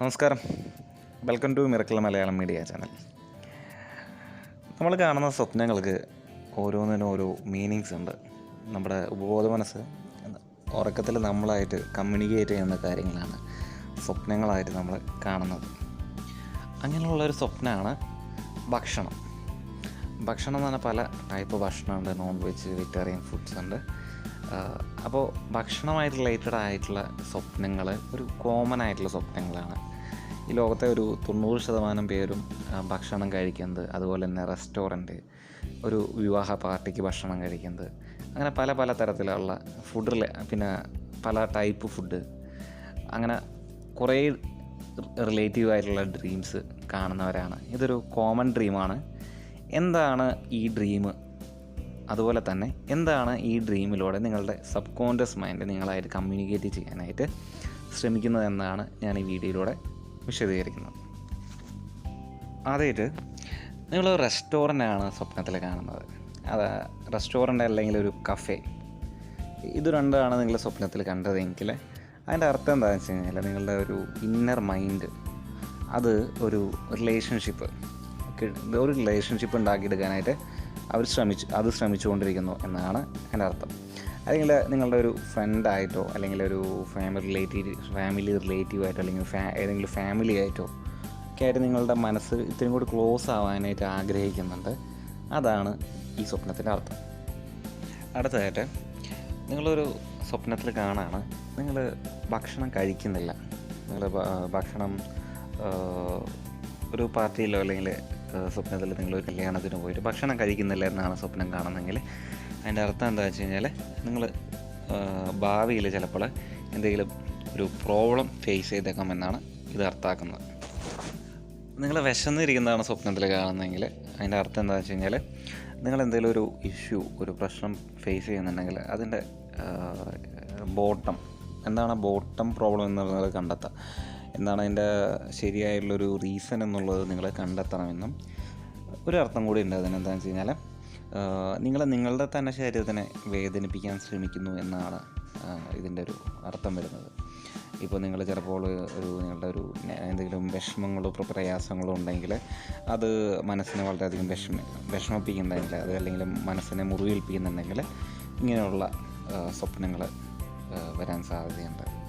നമസ്കാരം. Welcome to miracle Malayalam media channel നമ്മൾ കാണുന്ന സ്വപ്നങ്ങൾക്ക് ഓരോന്നിനും ഓരോ മീനിങ്സ് ഉണ്ട്. നമ്മുടെ ഉപബോധ മനസ്സ് ഉറക്കത്തിൽ നമ്മളായിട്ട് കമ്മ്യൂണിക്കേറ്റ് ചെയ്യുന്ന കാര്യങ്ങളാണ് സ്വപ്നങ്ങളായിട്ട് നമ്മൾ കാണുന്നത്. അങ്ങനെയുള്ളൊരു സ്വപ്നമാണ് ഭക്ഷണം. ഭക്ഷണം എന്ന് പറഞ്ഞാൽ പല ടൈപ്പ് ഭക്ഷണമുണ്ട്. നോൺ വെജ് വെജിറ്റേറിയൻ ഫുഡ്സ് ഉണ്ട് അപ്പോൾ ഭക്ഷണമായിട്ട് റിലേറ്റഡ് ആയിട്ടുള്ള സ്വപ്നങ്ങൾ ഒരു കോമൺ ആയിട്ടുള്ള സ്വപ്നങ്ങളാണ് ഈ ലോകത്തെ ഒരു തൊണ്ണൂറ് ശതമാനം പേരും ഭക്ഷണം കഴിക്കുന്നത് അതുപോലെ തന്നെ റെസ്റ്റോറന്റ് ഒരു വിവാഹ പാർട്ടിക്ക് ഭക്ഷണം കഴിക്കുന്നത്. അങ്ങനെ പല പല തരത്തിലുള്ള ഫുഡ് പിന്നെ പല ടൈപ്പ് ഫുഡ്. അങ്ങനെ കുറേ റിലേറ്റീവ് ആയിട്ടുള്ള ഡ്രീംസ് കാണുന്നവരാണ്. ഇതൊരു കോമൺ ഡ്രീമാണ്. എന്താണ് ഈ ഡ്രീം? അതുപോലെ തന്നെ എന്താണ് ഈ ഡ്രീമിലൂടെ നിങ്ങളുടെ സബ് കോൺഷ്യസ് മൈൻഡ് നിങ്ങളായിട്ട് കമ്മ്യൂണിക്കേറ്റ് ചെയ്യാനായിട്ട് ശ്രമിക്കുന്നത് എന്നാണ് ഞാൻ ഈ വീഡിയോയിലൂടെ വിശദീകരിക്കുന്നത് ആദ്യമായിട്ട് നിങ്ങൾ റെസ്റ്റോറന്റ് ആണ് സ്വപ്നത്തിൽ കാണുന്നത്. അത് റെസ്റ്റോറന്റ് അല്ലെങ്കിൽ ഒരു കഫേ. ഇത് രണ്ടാണ് നിങ്ങൾ സ്വപ്നത്തിൽ കണ്ടതെങ്കിൽ അതിന്റെ അർത്ഥം എന്താണെന്ന് വെച്ച് കഴിഞ്ഞാൽ നിങ്ങളുടെ ഒരു ഇന്നർ മൈൻഡ് അത് ഒരു റിലേഷൻഷിപ്പ് ഒരു റിലേഷൻഷിപ്പ് ഉണ്ടാക്കിയെടുക്കാനായിട്ട് അവർ ശ്രമിച്ചു അത് ശ്രമിച്ചുകൊണ്ടിരിക്കുന്നു എന്നാണ് എന്റെ അർത്ഥം. അല്ലെങ്കിൽ നിങ്ങളുടെ ഒരു ഫ്രണ്ടായിട്ടോ അല്ലെങ്കിൽ ഒരു ഫാമിലി റിലേറ്റീവ് ഫാമിലി റിലേറ്റീവ് ആയിട്ടോ അല്ലെങ്കിൽ ഫാ ഏതെങ്കിലും ഫാമിലി ആയിട്ടോ ഒക്കെ ആയിട്ട് നിങ്ങളുടെ മനസ്സ് ഇത്രയും കൂടി ക്ലോസ് ആവാനായിട്ട് ആഗ്രഹിക്കുന്നുണ്ട്. അതാണ് ഈ സ്വപ്നത്തിന്റെ അർത്ഥം. അടുത്തതായിട്ട് നിങ്ങളൊരു സ്വപ്നത്തിൽ കാണാണ്. നിങ്ങൾ ഭക്ഷണം കഴിക്കുന്നില്ല. നിങ്ങൾ ഭക്ഷണം ഒരു പാർട്ടിയിലോ അല്ലെങ്കിൽ സ്വപ്നത്തിൽ നിങ്ങളൊരു കല്യാണത്തിന് പോയിട്ട് ഭക്ഷണം കഴിക്കുന്നില്ല എന്നാണ് സ്വപ്നം കാണുന്നതെങ്കിൽ അതിന്റെ അർത്ഥം എന്താ വെച്ച് കഴിഞ്ഞാൽ നിങ്ങൾ ഭാവിയിൽ ചിലപ്പോൾ എന്തെങ്കിലും ഒരു പ്രോബ്ലം ഫേസ് ചെയ്തേക്കാമെന്നാണ് ഇത് അർത്ഥമാക്കുന്നത്. നിങ്ങൾ വിശന്നിരിക്കുന്നതാണ് സ്വപ്നത്തിൽ കാണുന്നതെങ്കിൽ അതിന്റെ അർത്ഥം എന്താണെന്ന് വെച്ച് കഴിഞ്ഞാൽ നിങ്ങൾ എന്തെങ്കിലും ഒരു ഇഷ്യൂ ഒരു പ്രശ്നം ഫേസ് ചെയ്യുന്നുണ്ടെങ്കിൽ അതിന്റെ ബോട്ടം എന്താണ് ബോട്ടം പ്രോബ്ലം എന്നുള്ളത് കണ്ടെത്താം എന്താണ് അതിന്റെ ശരിയായുള്ളൊരു റീസൺ എന്നുള്ളത് നിങ്ങൾ കണ്ടെത്തണമെന്നും ഒരു അർത്ഥം കൂടി ഉണ്ട് അതിനെന്താണെന്ന് വെച്ച് കഴിഞ്ഞാൽ നിങ്ങൾ നിങ്ങളുടെ തന്നെ ശരീരത്തിനെ വേദനിപ്പിക്കാൻ ശ്രമിക്കുന്നു എന്നാണ് ഇതിന്റെ ഒരു അർത്ഥം വരുന്നത്. ഇപ്പോൾ നിങ്ങൾ ചിലപ്പോൾ ഒരു നിങ്ങളുടെ ഒരു എന്തെങ്കിലും വിഷമങ്ങളോ പ്ര- പ്രയാസങ്ങളോ ഉണ്ടെങ്കിൽ അത് മനസ്സിനെ വളരെയധികം വിഷമ വിഷമിപ്പിക്കുന്നുണ്ടെങ്കിൽ അത് അല്ലെങ്കിൽ മനസ്സിനെ മുറിവേൽപ്പിക്കുന്നുണ്ടെങ്കിൽ ഇങ്ങനെയുള്ള സ്വപ്നങ്ങൾ വരാൻ സാധ്യതയുണ്ട്.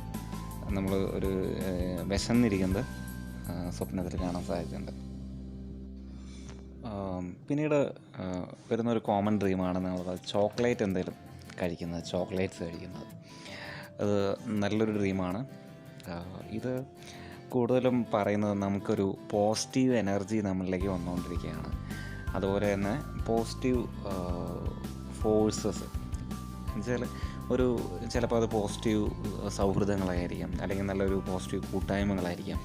നമ്മൾ ഒരു വിശന്നിരിക്കുന്നത് സ്വപ്നത്തിൽ കാണാൻ സാധിച്ചിട്ടുണ്ട്. പിന്നീട് വരുന്ന വരുന്നൊരു കോമൺ ഡ്രീമാണ് നമ്മൾ ചോക്ലേറ്റ് എന്തെങ്കിലും കഴിക്കുന്നത് ചോക്ലേറ്റ്സ് കഴിക്കുന്നത്. അത് നല്ലൊരു ഡ്രീമാണ് ഇത് കൂടുതലും പറയുന്നത് നമുക്കൊരു പോസിറ്റീവ് എനർജി നമ്മളിലേക്ക് വന്നുകൊണ്ടിരിക്കുകയാണ്. അതുപോലെ തന്നെ പോസിറ്റീവ് ഫോഴ്സസ് എന്നുവെച്ചാൽ ഒരു ചിലപ്പോൾ അത് പോസിറ്റീവ് സൗഹൃദങ്ങളായിരിക്കാം. അല്ലെങ്കിൽ നല്ലൊരു പോസിറ്റീവ് കൂട്ടായ്മകളായിരിക്കാം.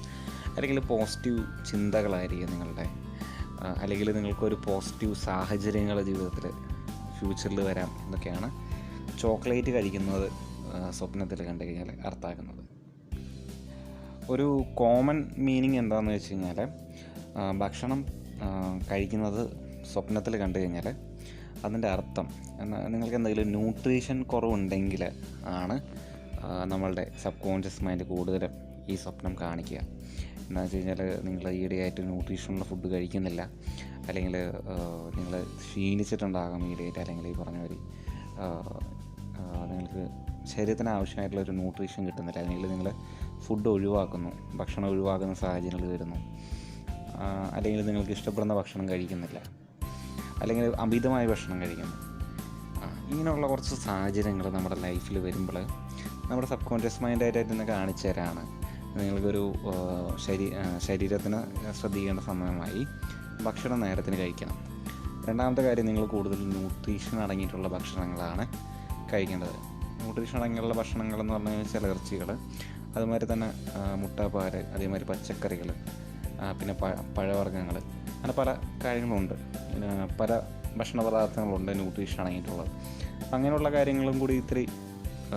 അല്ലെങ്കിൽ പോസിറ്റീവ് ചിന്തകളായിരിക്കും നിങ്ങളുടെ. അല്ലെങ്കിൽ നിങ്ങൾക്കൊരു പോസിറ്റീവ് സാഹചര്യങ്ങൾ ജീവിതത്തിൽ ഫ്യൂച്ചറിൽ വരാം എന്നൊക്കെയാണ് ചോക്ലേറ്റ് കഴിക്കുന്നത് സ്വപ്നത്തിൽ കണ്ടു കഴിഞ്ഞാൽ അർത്ഥാക്കുന്നത് ഒരു കോമൺ മീനിങ് എന്താണെന്ന് വെച്ച് കഴിഞ്ഞാൽ ഭക്ഷണം കഴിക്കുന്നത് സ്വപ്നത്തിൽ കണ്ടു കഴിഞ്ഞാൽ അതിന്റെ അർത്ഥം. നിങ്ങൾക്ക് എന്തെങ്കിലും ന്യൂട്രീഷൻ കുറവുണ്ടെങ്കിൽ ആണ് നമ്മളുടെ സബ് കോൺഷ്യസ് മൈൻഡ് കൂടുതലും ഈ സ്വപ്നം കാണിക്കുക. എന്താണെന്ന് വെച്ച് കഴിഞ്ഞാൽ നിങ്ങൾ ഈയിടെയായിട്ട് ന്യൂട്രീഷനുള്ള ഫുഡ് കഴിക്കുന്നില്ല. അല്ലെങ്കിൽ നിങ്ങൾ ക്ഷീണിച്ചിട്ടുണ്ടാകാം ഈയിടെയായിട്ട് അല്ലെങ്കിൽ ഈ പറഞ്ഞ മാതിരി നിങ്ങൾക്ക് ശരീരത്തിന് ആവശ്യമായിട്ടുള്ള ഒരു ന്യൂട്രീഷൻ കിട്ടുന്നില്ല. അല്ലെങ്കിൽ നിങ്ങൾ ഫുഡ് ഒഴിവാക്കുന്നു ഭക്ഷണം ഒഴിവാക്കുന്ന സാഹചര്യങ്ങൾ വരുന്നു. അല്ലെങ്കിൽ നിങ്ങൾക്ക് ഇഷ്ടപ്പെടുന്ന ഭക്ഷണം കഴിക്കുന്നില്ല. അല്ലെങ്കിൽ അമിതമായ ഭക്ഷണം കഴിക്കുന്നു. ഇങ്ങനെയുള്ള കുറച്ച് സാഹചര്യങ്ങൾ നമ്മുടെ ലൈഫിൽ വരുമ്പോൾ നമ്മുടെ സബ് കോൺഷ്യസ് മൈൻഡായിട്ട് ഇന്ന് കാണിച്ചു തരാണ്. നിങ്ങൾക്കൊരു ശരി ശരീ ശരീരത്തിന് ശ്രദ്ധിക്കേണ്ട സമയമായി ഭക്ഷണം നേരത്തിന് കഴിക്കണം. രണ്ടാമത്തെ കാര്യം നിങ്ങൾ കൂടുതൽ ന്യൂട്രീഷൻ അടങ്ങിയിട്ടുള്ള ഭക്ഷണങ്ങളാണ് കഴിക്കേണ്ടത്. ന്യൂട്രീഷൻ അടങ്ങിയുള്ള ഭക്ഷണങ്ങൾ എന്ന് പറഞ്ഞു കഴിഞ്ഞാൽ ഇറച്ചികൾ അതുമാതിരി തന്നെ ആ, മുട്ട പാൽ അതേമാതിരി പച്ചക്കറികൾ പിന്നെ പഴവർഗങ്ങൾ അങ്ങനെ പല കാര്യങ്ങളുണ്ട്. പിന്നെ പല ഭക്ഷണ പദാർത്ഥങ്ങളുണ്ട് ന്യൂട്രീഷൻ അടങ്ങിയിട്ടുള്ളത്. അങ്ങനെയുള്ള കാര്യങ്ങളും കൂടി ഇത്തിരി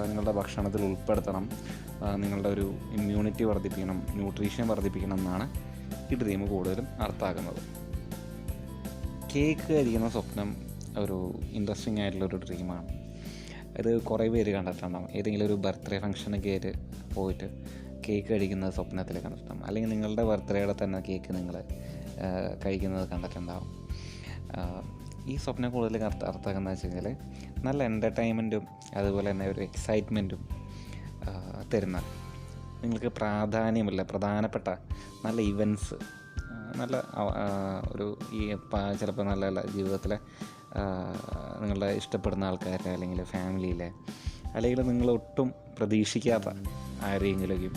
നിങ്ങളുടെ ഭക്ഷണത്തിൽ ഉൾപ്പെടുത്തണം. നിങ്ങളുടെ ഒരു ഇമ്മ്യൂണിറ്റി വർദ്ധിപ്പിക്കണം ന്യൂട്രീഷൻ വർദ്ധിപ്പിക്കണം എന്നാണ് ഈ ഡ്രീം കൂടുതലും അർത്ഥാക്കുന്നത് കേക്ക് കഴിക്കുന്ന സ്വപ്നം ഒരു ഇൻട്രസ്റ്റിംഗ് ആയിട്ടുള്ളൊരു ഡ്രീമാണ് ഇത് കുറേ പേര് കണ്ടിട്ടുണ്ടാവും ഏതെങ്കിലും ഒരു ബർത്ത്ഡേ ഫംഗ്ഷനൊക്കെ ആയിട്ട് പോയിട്ട് കേക്ക് കഴിക്കുന്നത് സ്വപ്നത്തിൽ കണ്ടിട്ടുണ്ടാകും അല്ലെങ്കിൽ നിങ്ങളുടെ ബർത്ത്ഡേയുടെ തന്നെ കേക്ക് നിങ്ങൾ കഴിക്കുന്നത് കണ്ടിട്ടുണ്ടാകും ഈ സ്വപ്നം കൂടുതൽ അർത്ഥമാക്കുന്നതെന്ന് അർത്ഥമാക്കുന്നത് വെച്ച് കഴിഞ്ഞാൽ നല്ല എന്റർടൈൻമെന്റും അതുപോലെ തന്നെ ഒരു എക്സൈറ്റ്മെന്റും തരുന്ന നിങ്ങൾക്ക് പ്രാധാന്യമില്ല പ്രധാനപ്പെട്ട നല്ല ഇവന്റ്സ് നല്ല ഒരു ഈ ചിലപ്പോൾ നല്ല നല്ല ജീവിതത്തിലെ നിങ്ങളുടെ ഇഷ്ടപ്പെടുന്ന ആൾക്കാരെ അല്ലെങ്കിൽ ഫാമിലിയിലെ അല്ലെങ്കിൽ നിങ്ങൾ ഒട്ടും പ്രതീക്ഷിക്കാത്ത ആരെയെങ്കിലും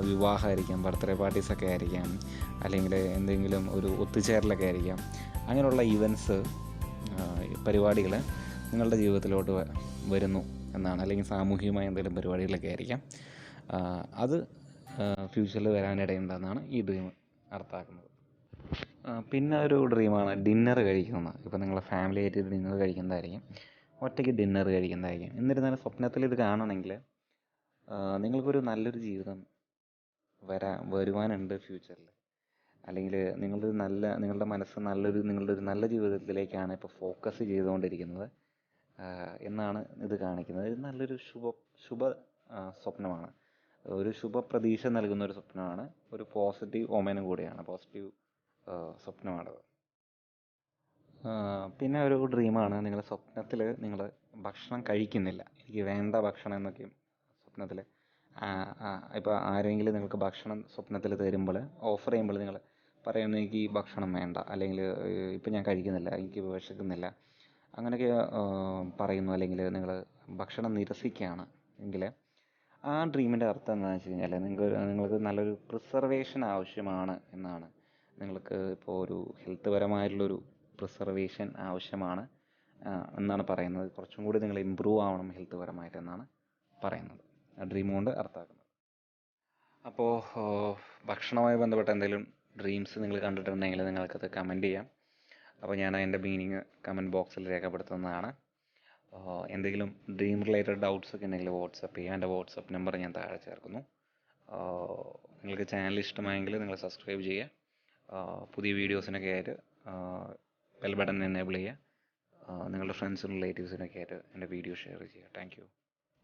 വിവാഹമായിരിക്കാം ബർത്ത്ഡേ പാർട്ടീസൊക്കെ ആയിരിക്കാം അല്ലെങ്കിൽ എന്തെങ്കിലും ഒരു ഒത്തുചേരലൊക്കെ ആയിരിക്കാം അങ്ങനെയുള്ള ഇവന്റ്സ് പരിപാടികൾ നിങ്ങളുടെ ജീവിതത്തിലോട്ട് വരുന്നു എന്നാണ്. അല്ലെങ്കിൽ സാമൂഹികമായ എന്തെങ്കിലും പരിപാടികളൊക്കെ ആയിരിക്കാം. അത് ഫ്യൂച്ചറിൽ വരാനിടയുണ്ടെന്നാണ് ഈ ഡ്രീം അർത്ഥമാക്കുന്നത്. പിന്നെ ഒരു ഡ്രീമാണ് ഡിന്നർ കഴിക്കുന്നത്. ഇപ്പോൾ നിങ്ങളുടെ ഫാമിലി ആയിട്ട് ഡിന്നർ കഴിക്കുന്നതായിരിക്കും. ഒറ്റയ്ക്ക് ഡിന്നർ കഴിക്കുന്നതായിരിക്കും. എന്നിരുന്നാലും സ്വപ്നത്തിൽ ഇത് കാണണമെങ്കിൽ നിങ്ങൾക്കൊരു നല്ലൊരു ജീവിതം വരാ വരുവാനുണ്ട് ഫ്യൂച്ചറിൽ അല്ലെങ്കിൽ നിങ്ങളുടെ നല്ല നിങ്ങളുടെ മനസ്സ് നല്ലൊരു നിങ്ങളുടെ ഒരു നല്ല ജീവിതത്തിലേക്കാണ് ഇപ്പോൾ ഫോക്കസ് ചെയ്തുകൊണ്ടിരിക്കുന്നത്. എന്നാണ് ഇത് കാണിക്കുന്നത്. ഇത് നല്ലൊരു ശുഭ ശുഭ സ്വപ്നമാണ്. ഒരു ശുഭ പ്രതീക്ഷ നൽകുന്ന ഒരു സ്വപ്നമാണ്. ഒരു പോസിറ്റീവ് ഒമനും കൂടിയാണ്. പോസിറ്റീവ് സ്വപ്നമാണത്. പിന്നെ ഒരു ഡ്രീമാണ് നിങ്ങൾ സ്വപ്നത്തിൽ നിങ്ങൾ ഭക്ഷണം കഴിക്കുന്നില്ല. എനിക്ക് വേണ്ട ഭക്ഷണം എന്നൊക്കെയും സ്വപ്നത്തിൽ ഇപ്പോൾ ആരെങ്കിലും നിങ്ങൾക്ക് ഭക്ഷണം സ്വപ്നത്തിൽ തരുമ്പോൾ ഓഫർ ചെയ്യുമ്പോൾ നിങ്ങൾ പറയുന്നു എനിക്ക് ഈ ഭക്ഷണം വേണ്ട. അല്ലെങ്കിൽ ഇപ്പം ഞാൻ കഴിക്കുന്നില്ല. എനിക്ക് വിശക്കുന്നില്ല. അങ്ങനെയൊക്കെ പറയുന്നു. അല്ലെങ്കിൽ നിങ്ങൾ ഭക്ഷണം നിരസിക്കുകയാണ് എങ്കിൽ ആ ഡ്രീമിന്റെ അർത്ഥം എന്താണെന്ന് വെച്ച് കഴിഞ്ഞാൽ നിങ്ങൾക്ക് നിങ്ങൾക്ക് നല്ലൊരു പ്രിസർവേഷൻ ആവശ്യമാണ് എന്നാണ്. നിങ്ങൾക്ക് ഇപ്പോൾ ഒരു ഹെൽത്ത് പരമായിട്ടുള്ളൊരു പ്രിസർവേഷൻ ആവശ്യമാണ് എന്നാണ് പറയുന്നത്. കുറച്ചും കൂടി നിങ്ങൾ ഇമ്പ്രൂവ് ആവണം ഹെൽത്ത് പരമായിട്ട് എന്നാണ് പറയുന്നത്. ആ ഡ്രീം കൊണ്ട് അർത്ഥമാക്കുന്നത്. അപ്പോൾ ഭക്ഷണവുമായി ബന്ധപ്പെട്ട എന്തെങ്കിലും ഡ്രീംസ് നിങ്ങൾ കണ്ടിട്ടുണ്ടെങ്കിൽ നിങ്ങൾക്കത് കമന്റ് ചെയ്യാം. അപ്പോൾ ഞാൻ അതിന്റെ മീനിങ് കമന്റ് ബോക്സിൽ രേഖപ്പെടുത്തുന്നതാണ്. എന്തെങ്കിലും ഡ്രീം റിലേറ്റഡ് ഡൗട്ട്സ് ഒക്കെ ഉണ്ടെങ്കിൽ വാട്സപ്പ് ചെയ്യാം. എന്റെ വാട്സപ്പ് നമ്പർ ഞാൻ താഴെ ചേർക്കുന്നു. നിങ്ങൾക്ക് ചാനൽ ഇഷ്ടമായെങ്കിൽ നിങ്ങൾ സബ്സ്ക്രൈബ് ചെയ്യുക. പുതിയ വീഡിയോസിനൊക്കെ ആയിട്ട് ബെൽ ബട്ടൺ എനേബിൾ ചെയ്യുക. നിങ്ങളുടെ ഫ്രണ്ട്സും റിലേറ്റീവ്സിനൊക്കെ ആയിട്ട് എന്റെ വീഡിയോ ഷെയർ ചെയ്യുക. താങ്ക്